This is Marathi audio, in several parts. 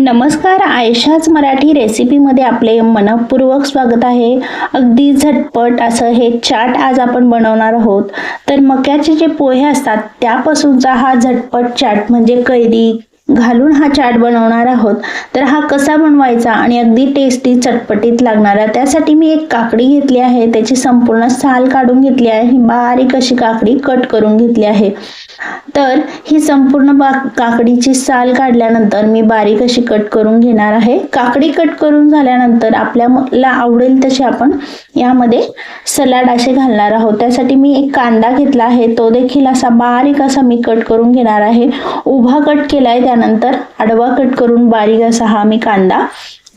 नमस्कार आयशाच मराठी रेसिपीमध्ये आपले मनपूर्वक स्वागत आहे. अगदी झटपट असं हे चाट आज आपण बनवणार आहोत. तर मक्याचे जे पोहे असतात त्यापासूनचा हा झटपट चाट म्हणजे कैरी घालून हा चाट बनवणार आहोत. तर हा कसा बनवायचा आणि अगदी टेस्टी चटपटीत लागणारा त्यासाठी मी एक काकडी घेतली आहे. त्याची संपूर्ण साल काढून घेतली आहे. ही बारीक अशी काकडी कट करून घेतली आहे. तर ही संपूर्ण बा काकडीची साल काढल्यानंतर मी बारीक अशी कट करून घेणार आहे. काकडी कट करून झाल्यानंतर आपल्याला आवडेल तसे आपण यामध्ये सलाड असे घालणार आहोत. त्यासाठी मी एक कांदा घेतला आहे. तो देखील असा बारीक असा मी कट करून घेणार आहे. उभा कट केला आहे त्यानंतर आडवा कट करून बारीक असा हा मी कांदा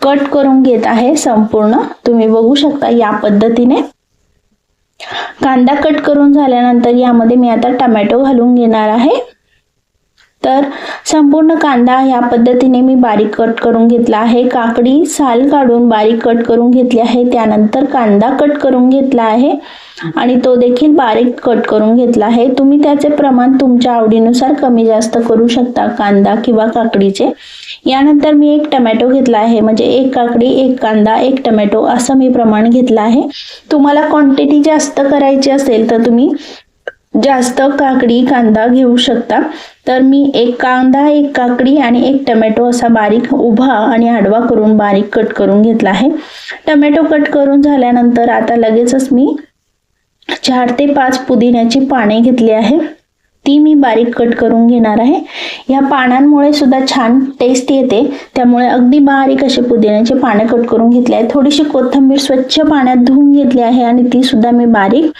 कट करून घेत आहे संपूर्ण. तुम्ही बघू शकता या पद्धतीने. कांदा कट करून झाल्यानंतर यामध्ये मी आता टमॅटो घालून घेणार आहे. तर संपूर्ण कांदा ह्या पद्धतीने मी बारीक कट करून घेतला आहे. काकडी साल काढून बारीक कट करून घेतली आहे. त्यानंतर कांदा कट करून घेतला आहे आणि तो देखील बारीक कट करून घेतला आहे. तुम्ही त्याचे प्रमाण तुमच्या आवडीनुसार कमी जास्त करू शकता कांदा किंवा काकडीचे. यानंतर मी एक टमॅटो घेतला आहे. म्हणजे एक काकडी एक कांदा एक टमॅटो असं मी प्रमाण घेतलं आहे. तुम्हाला क्वांटिटी जास्त करायची असेल तर तुम्ही जास्त काकडी कांदा घेऊ शकता. तर मी एक कांदा एक काकडी आणि एक टमॅटो असा बारीक उभा आणि आडवा करून बारीक कट करून घेतला आहे. टमॅटो कट करून झाल्यानंतर आता लगेचच मी चार ते पाच पुदिन्याची पाने घेतली आहे. ती मी बारीक कट करून घेणार आहे. या पानांमुळे सुद्धा छान टेस्ट येते. त्यामुळे अगदी बारीक असे पुदिन्याचे पाने कट करून घेतले आहे थोडीशी कोथिंबीर स्वच्छ पाण्यात धुवून घेतली आहे आणि ती सुद्धा मी बारीक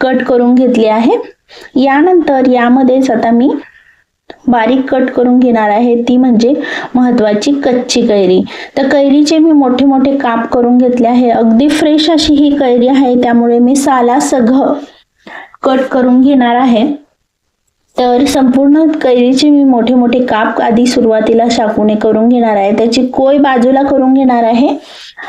कट करून घेतली आहे. यानंतर यामध्येच आता मी बारीक कट करून घेणार आहे. ती म्हणजे महत्वाची कच्ची कैरी. तर कैरीचे मी मोठे मोठे काप करून घेतले आहे. अगदी फ्रेश अशी ही कैरी आहे. त्यामुळे मी साला सघ कट करून घेणार आहे. तर संपूर्ण कैरीचे मी मोठे मोठे काप आधी सुरुवातीला शाकूने करून घेणार आहे. त्याची कोय बाजूला करून घेणार आहे.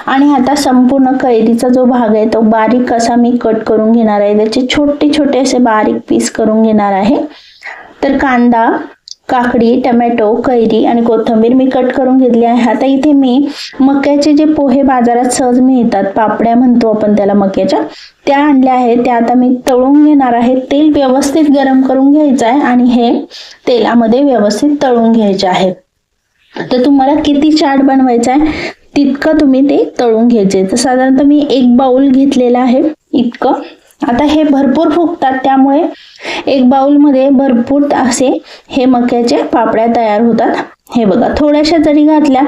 आणि आता संपूर्ण कैरीचा जो भाग आहे तो बारीक असा मी कट करून घेणार आहे. त्याचे छोटे छोटे असे बारीक पीस करून घेणार आहे. तर कांदा काकडी टमॅटो कैरी आणि कोथिंबीर मी कट करून घेतली आहे. आता इथे मी मक्याचे जे पोहे बाजारात सहज मिळतात पापड्या म्हणतो आपण त्याला मक्याच्या त्या आणल्या आहेत. त्या आता मी तळून घेणार आहे. तेल व्यवस्थित गरम करून घ्यायचं आहे आणि हे तेलामध्ये व्यवस्थित तळून घ्यायचे आहे. तर तुम्हाला किती चाट बनवायचा आहे तितकं तुम्ही ते तळून घ्यायचे. तर साधारणतः मी एक बाउल घेतलेला आहे इतकं. आता हे भरपूर फुगतात त्यामुळे एक बाउलमध्ये भरपूर असे हे मक्याचे पापड्या तयार होतात. हे बघा थोड्याशा जरी घातल्या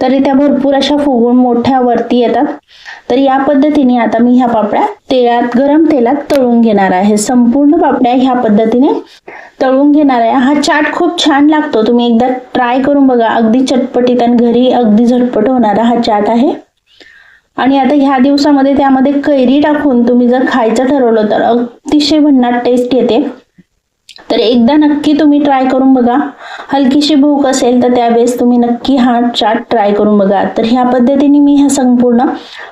तरी त्या भरपूर अशा फुगून मोठ्या वरती येतात. तर या पद्धतीने आता मी ह्या पापड्या तेलात गरम तेलात तळून घेणार आहे. संपूर्ण पापड्या ह्या पद्धतीने तळून घेणार आहे. हा चाट खूप छान लागतो. तुम्ही एकदा ट्राय करून बघा. अगदी चटपटीत आणि घरी अगदी झटपट होणारा हा चाट आहे. आणि आता ह्या दिवसामध्ये त्यामध्ये कैरी टाकून तुम्ही जर खायचं ठरवलं तर अतिशय भन्नाट टेस्ट येते. तर एकदा नक्की तुम्ही ट्राय करून बघा. हलकीशी भूक असेल तर त्यावेळेस तुम्ही नक्की हा चाट ट्राय करून बघा. तर ह्या पद्धतीने मी ह्या संपूर्ण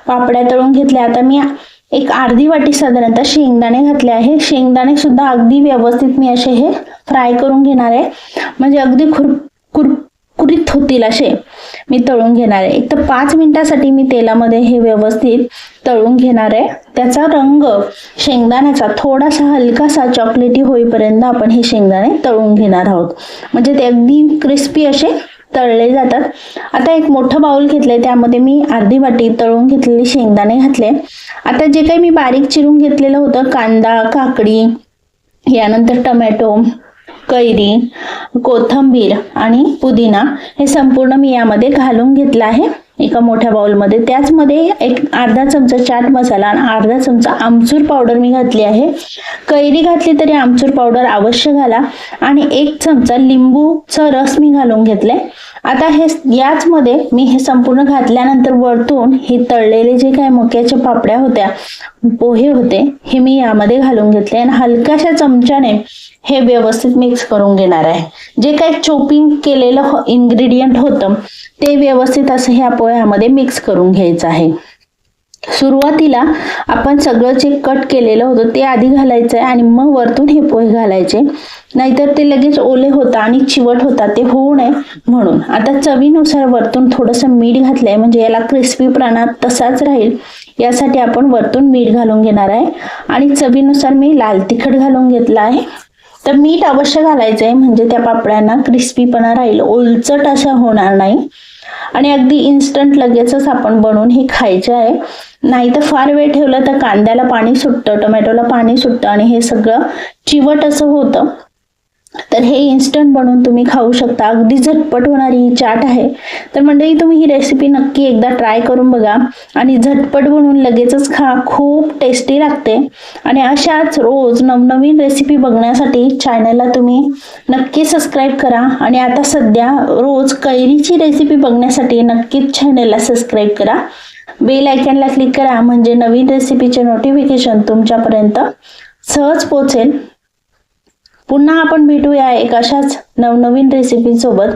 पापड्या तळून घेतल्या. आता मी एक अर्धी वाटी साधारणतः शेंगदाणे घातले आहे. शेंगदाणे सुद्धा अगदी व्यवस्थित मी असे हे फ्राय करून घेणार आहे. म्हणजे अगदी खुर कुरकुरीत होतील असे मी तळून घेणार आहे. एक तर पाच मिनिटासाठी मी तेलामध्ये हे व्यवस्थित तळून घेणार आहे. त्याचा रंग शेंगदाण्याचा थोडासा हलकासा चॉकलेटी होईपर्यंत आपण हे शेंगदाणे तळून घेणार आहोत. म्हणजे ते अगदी क्रिस्पी असे तळले जातात. आता एक मोठं बाउल घेतलंय त्यामध्ये मी अर्धी वाटी तळून घेतलेले शेंगदाणे घातले. आता जे काही मी बारीक चिरून घेतलेलं होतं कांदा काकडी यानंतर टमॅटो कैरी कोथंबीर आणि पुदिना हे संपूर्ण मी यामध्ये घालून घेतलं आहे. एका मोठ्या बाउलमध्ये. त्याचमध्ये एक अर्धा चमचा चाट मसाला आणि अर्धा चमचा आमचूर पावडर मी घातली आहे. कैरी घातली तरी आमचूर पावडर अवश्य घाला. आणि एक चमचा लिंबूचा रस मी घालून घेतलाय. आता हे याचमध्ये मी हे संपूर्ण घातल्यानंतर वरतून हे तळलेले जे काही मक्याच्या पापड्या होत्या पोहे होते हे मी यामध्ये घालून घेतले. आणि हलक्याशा चमच्याने हे व्यवस्थित मिक्स करून घेणार आहे. जे काही चोपिंग केलेलं हो, इन्ग्रेडियंट होतं ते व्यवस्थित असं ह्या पोह्यामध्ये मिक्स करून घ्यायचं आहे. सुरुवातीला आपण सगळं जे कट केलेलं होतं ते आधी घालायचं आहे आणि मग वरतून हे पोहे घालायचे. नाहीतर ते लगेच ओले होतं आणि चिवट होतात ते होऊ नये म्हणून. आता चवीनुसार वरतून थोडंसं मीठ घातलंय म्हणजे याला क्रिस्पी तसाच राहील. यासाठी आपण वरतून मीठ घालून घेणार आहे. आणि चवीनुसार मी लाल तिखट घालून घेतला आहे. तर मीठ अवश्य घालायचं आहे म्हणजे त्या पापड्यांना क्रिस्पीपणा राहील. ओलचट असं होणार नाही. आणि अगदी इन्स्टंट लगेचच आपण बनवून हे खायचे आहे. नाही तर फार वेळ ठेवलं तर कांद्याला पाणी सुटतं टोमॅटोला पाणी सुटतं आणि हे सगळं चिवट असं होतं. तर हे इन्स्टंट बनवून तुम्ही खाऊ शकता. अगदी झटपट होणारी ही चाट आहे. तर मंडळी तुम्ही ही रेसिपी नक्की एकदा ट्राय करून बघा आणि झटपट बनवून लगेचच खा. खूप टेस्टी लागते. आणि अशाच रोज नवनवीन रेसिपी बघण्यासाठी चॅनलला तुम्ही नक्की सबस्क्राईब करा. आणि आता सध्या रोज कैरीची रेसिपी बघण्यासाठी नक्कीच चॅनलला सबस्क्राईब करा. बेल आयकॉनला क्लिक करा. म्हणजे नवीन रेसिपीचे नोटिफिकेशन तुमच्यापर्यंत सहज पोचेल पुन्हा आपण भेटूया एक अशाच नवनवीन रेसिपीसोबत